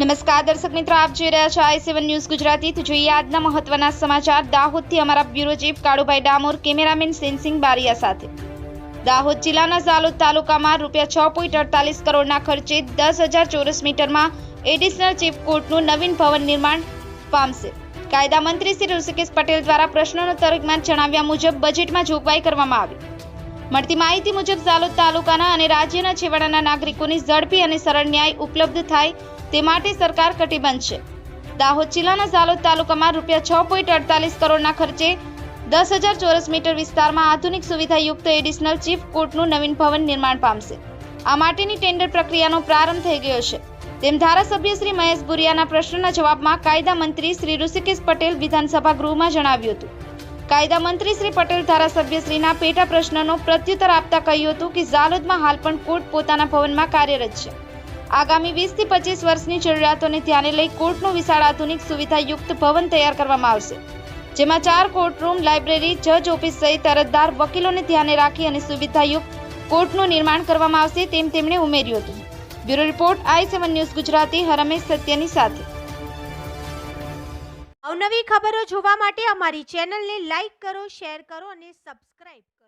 નમસ્કાર, દર્શક મિત્રો, આપ જોઈ રહ્યા છો આઈ સેવન ન્યૂઝ ગુજરાતી. તો જોઈએ આજના મહત્વના સમાચાર. દાહોદથી અમારા bureau chief Kalubhai Damor, cameraman Sensing Baria સાથે. દાહોદ જિલ્લાના ઝાલોદ તાલુકામાં રૂપિયા છ પોઈન્ટ અડતાલીસ કરોડના ખર્ચે દસ હજાર ચોરસ મીટરમાં એડિશનલ ચીફ કોર્ટનું નવીન ભવન નિર્માણ પામશે. કાયદા મંત્રી શ્રી ઋષિકેશ પટેલ દ્વારા પ્રશ્નોનો તર્કમાં જણાવ્યા મુજબ બજેટમાં જોગવાઈ કરવામાં આવી. મળતી માહિતી મુજબ ઝાલોદ તાલુકાના અને રાજ્યના છેવાડાના નાગરિકોની ઝડપી અને સરળ ન્યાય ઉપલબ્ધ થાય તે માટે સરકાર કટિબદ્ધ છે. દાહોદ જિલ્લાના ઝાલોદ તાલુકામાં રૂપિયા છ પોઈન્ટ અડતાલીસ કરોડના ખર્ચે દસ હજાર ચોરસ મીટર વિસ્તારમાં આધુનિક સુવિધાયુક્ત એડિશનલ ચીફ કોર્ટનું નવીન ભવન નિર્માણ પામશે. આ માટેની ટેન્ડર પ્રક્રિયાનો પ્રારંભ થઈ ગયો છે. તેમ ધારાસભ્ય શ્રી મહેશ ભુરિયાના પ્રશ્નના જવાબમાં કાયદા મંત્રી શ્રી ઋષિકેશ પટેલ વિધાનસભા ગૃહમાં જણાવ્યું હતું. કાયદા મંત્રી શ્રી પટેલ ધારાસભ્ય શ્રીના પેટા પ્રશ્નનો પ્રત્યુત્તર આપતા કહ્યું હતું કે ઝાલોદમાં હાલ પણ કોર્ટ પોતાના ભવનમાં કાર્યરત છે. આગામી વીસથી પચીસ વર્ષની જરૂરિયાતોને ધ્યાને લઈ કોર્ટનું વિશાળ આધુનિક સુવિધાયુક્ત ભવન તૈયાર કરવામાં આવશે. જેમાં ચાર કોર્ટરૂમ, લાઇબ્રેરી, જજ ઓફિસ સહિત અરજદાર વકીલોને ધ્યાને રાખી અને સુવિધાયુક્ત કોર્ટનું નિર્માણ કરવામાં આવશે તેમ તેમણે ઉમેર્યું હતું. Bureau report, I seven news Gujarati, Harmesh સત્યની સાથે. અવનવી ખબરો જોવા માટે અમારી ચેનલને લાઈક કરો, શેર કરો અને સબસ્ક્રાઇબ કરો.